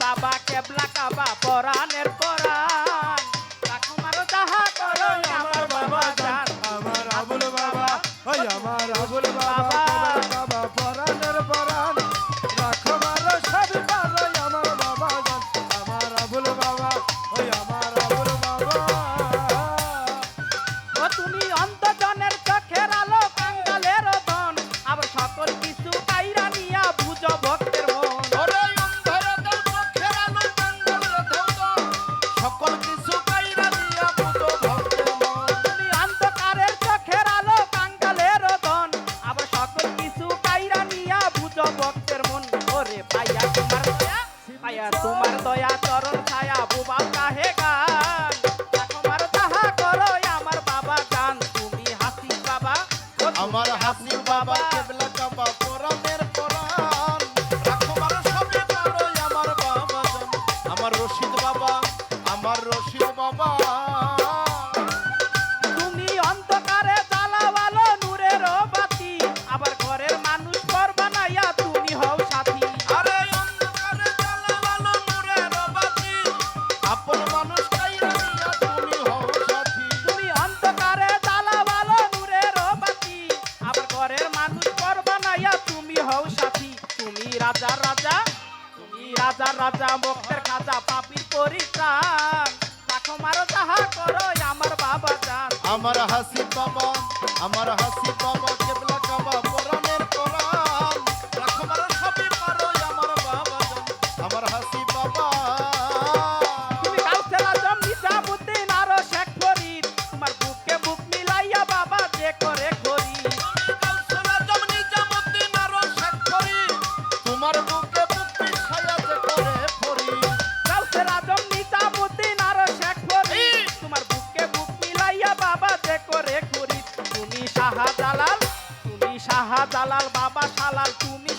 বাবা কেবলা কাবা পরাণের পরাণ। রাখো মারো যাহা করো আমার বাবা জান। আমার আবুল বাবা আমার আবুল বাবা। বাবা বাবা আমার রশিদ বাবা আমার রশিদ বাবা। রাজা রাজা, তুমি রাজা রাজা মুক্তের খাজা, পাপির পরিত্রাণ। রাখো মারো যাহা করো আমার বাবা জান আমার হাসি বাবা আমার হাসি বাবা কেবলা কাবা পরাণের তুমি দালাল বাবা শালাল তুমি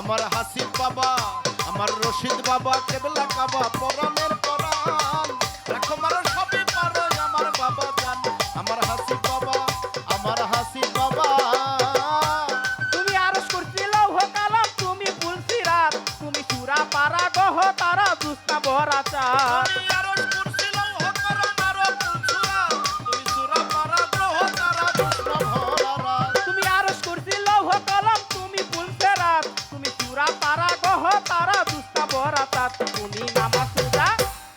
আমার হাসির বাবা আমার রশিদ বাবা কেবলা কাবা পরাণের কলম, তুমি ফুলছে রাত তুমি চূড়া পারা গহ তারা দুষ্টা বরা তাত তুমি নামাজ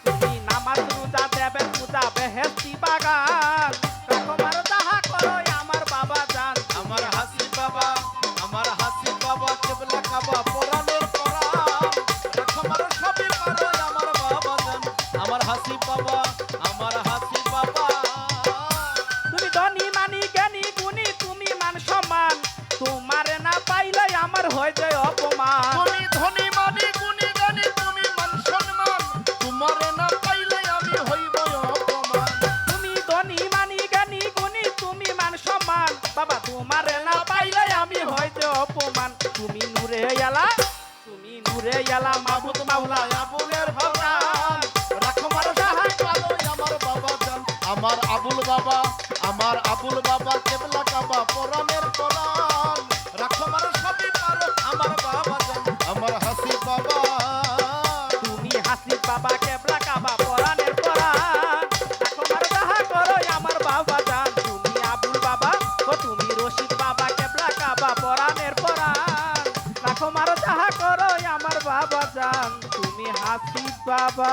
তুমি নামাজ রোজা পূজা বেহেস্তি বাগান। রাখো মার তাহা করো আমার বাবা আমার হাসির বাবা, আমার পারো। আমার বাবা আমার আমার হয়ে যায় অপমান। তুমি ধনী মানি গুণী গানি তুমি মান সম্মান। তোমার না পাইলে আমি হইব অপমান। তুমি ধনী মানি গুণী তুমি মান সম্মান। বাবা তোমার না পাইলে আমি অপমান। তুমি নূরে এলা তুমি নূরে এলা মাবুদ মাওলা। আবুলের ভগবান রাখো মারো সাহায্য পালো আমার বাবা জান আমার আবুল বাবা আমার আবুল বাবা কেবলা কাবা পরাণের পরাণ জান তুমি হাসি বাবা।